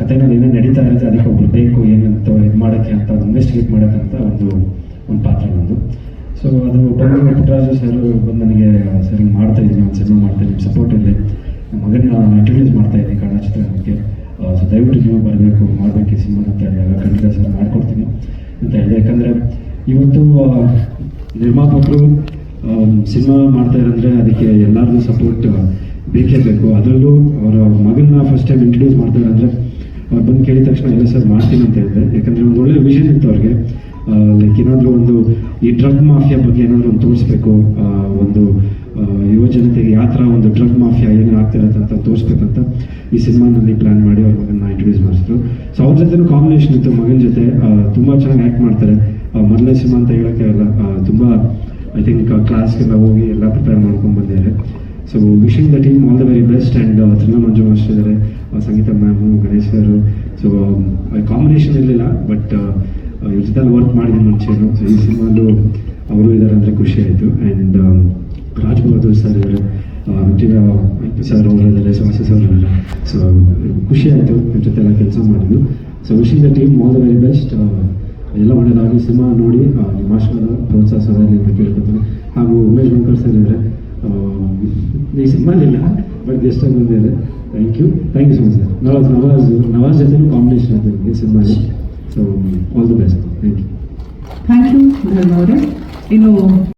ಕಥೆನಲ್ಲಿ ಏನೇನು ನಡೀತಾ ಇರುತ್ತೆ ಅದಕ್ಕೆ ಒಬ್ರು ಬೇಕು, ಏನಂತ ಇದು ಮಾಡೋಕ್ಕೆ ಅಂತ ಇನ್ವೆಸ್ಟಿಗೇಟ್ ಮಾಡೋಕ್ಕಂತ ಒಂದು ಒಂದು ಪಾತ್ರ ನಂದು ಸೊ ಅದು ಬಂದು ಪುಟ್ಟರಾಜು ಸರ್ ಬಂದು ನನಗೆ, ಸರ್, ಹಿಂಗೆ ಮಾಡ್ತಾ ಇದ್ದೀನಿ, ಒಂದು ಸಿನಿಮಾ ಮಾಡ್ತಾ ನಿಮ್ಮ ಸಪೋರ್ಟ್ ಇದೆ ನಮ್ಮ ಮಗನ ಇಂಟ್ರೊಡ್ಯೂಸ್ ಮಾಡ್ತಾ ಇದ್ದೀನಿ, ಕನ್ನಡ ಚಿತ್ರರಂಗಕ್ಕೆ. ಸೊ ದಯವಿಟ್ಟು ನೀವು ಬರಬೇಕು, ಮಾಡಬೇಕು ಈ ಸಿನಿಮಾ ಅಂತ ಹೇಳಿ ಖಂಡಿತ ಸರ್ ಮಾಡ್ಕೊಡ್ತೀನಿ ಅಂತ ಹೇಳಿದೆ. ಯಾಕಂದರೆ ಇವತ್ತು ನಿರ್ಮಾಪಕರು ಸಿನಿಮಾ ಮಾಡ್ತಾ ಇರಂದ್ರೆ ಅದಕ್ಕೆ ಎಲ್ಲರದ್ದು ಸಪೋರ್ಟ್ ಬೇಕೇ ಬೇಕು. ಅದರಲ್ಲೂ ಅವರ ಮಗನ್ನ ಫಸ್ಟ್ ಟೈಮ್ ಇಂಟ್ರೊಡ್ಯೂಸ್ ಮಾಡ್ತಾರೆ ಅಂದರೆ ಬಂದು ಕೇಳಿದ ತಕ್ಷಣ ಎಲ್ಲ ಸರ್, ಮಾಡ್ತೀನಿ ಅಂತ ಹೇಳಿದೆ. ಯಾಕಂದರೆ ಒಂದು ಒಳ್ಳೆ ವಿಷನ್ ಇತ್ತು ಅವ್ರಿಗೆ. ಲೈಕ್ ಏನಾದರೂ ಒಂದು ಈ ಡ್ರಗ್ ಮಾಫಿಯಾ ಬಗ್ಗೆ ಏನಾದರೂ ಒಂದು ತೋರಿಸ್ಬೇಕು. ಒಂದು ಯುವ ಜನತೆಗೆ ಯಾವ ಥರ ಒಂದು ಡ್ರಗ್ ಮಾಫಿಯಾ ಏನು ಆಗ್ತಿರತ್ತೆ ಅಂತ ತೋರಿಸ್ಬೇಕಂತ ಈ ಸಿನಿಮಾನಲ್ಲಿ ಪ್ಲ್ಯಾನ್ ಮಾಡಿ ಅವ್ರ ಮಗನ ಇಂಟ್ರೊಡ್ಯೂಸ್ ಮಾಡಿಸಿದ್ರು. ಸೊ ಅವ್ರ ಜೊತೆನೂ ಕಾಂಬಿನೇಷನ್ ಇತ್ತು. ಮಗನ ಜೊತೆ ತುಂಬ ಚೆನ್ನಾಗಿ ಆ್ಯಕ್ಟ್ ಮಾಡ್ತಾರೆ. ಮೊದಲನೇ ಸಿನಿಮಾ ಅಂತ ಹೇಳೋಕ್ಕೆ ಅಲ್ಲ ತುಂಬ ಐ ಥಿಂಕ್ ಕ್ಲಾಸ್ಗೆಲ್ಲ ಹೋಗಿ ಎಲ್ಲ ಪ್ರಿಪೇರ್ ಮಾಡ್ಕೊಂಡು ಬಂದಿದ್ದಾರೆ. So wishing the team all the very best and ತೃಣ Manju master Sangeetha ma'am sir. So combination ಇರಲಿಲ್ಲ ಬಟ್ ಜೊತೆ ವರ್ಕ್ ಮಾಡಿದ್ದೀನಿ ಮುಂಚೆನು ಸೊ ಈ ಸಿನಿಮಾಲು ಅವರು ಇದ್ದಾರೆ ಅಂದರೆ ಖುಷಿ ಆಯಿತು. ಆ್ಯಂಡ್ ರಾಜ್ ಬಹದ್ದೂರ್ ಸರ್ ಇದ್ದಾರೆ ಸರ್ ಅವರು ಸಮಸ್ಯೆ ಸರ್ ಇದ್ದಾರೆ ಸೊ ಖುಷಿ ಆಯಿತು, ಇವ್ರ ಜೊತೆ ಎಲ್ಲ ಕೆಲಸ ಮಾಡಿದ್ದು. So wishing the team all the very best ಎಲ್ಲ ಒಳ್ಳೆಯದಾಗಿ ಸಿನಿಮಾ ನೋಡಿ ನಿಮ್ಮ ಪ್ರೋತ್ಸಾಹ ಸದಾ ಅಂತ ಕೇಳ್ಕೊತೀನಿ. ಹಾಗೂ ಉಮೇಶ್ ಬಂಕರ್ ಸರ್ ಇದ್ದಾರೆ ಈ ಸಿನಿಮಾ ಇಲ್ಲ ಬಟ್ ಗೆಸ್ಟ್ ಆಗಿ ಬಂದಿದ್ದಾರೆ. Thank you thank you so much sir Nawaz Nawaz Nawaz ಜೊತೆನೂ ಕಾಂಬಿನೇಷನ್ ಆಯ್ತು ಈ ಸಿನಿಮಾಲಿ so all the best thank you thank you Dharma ಅವರೇ ಇನ್ನು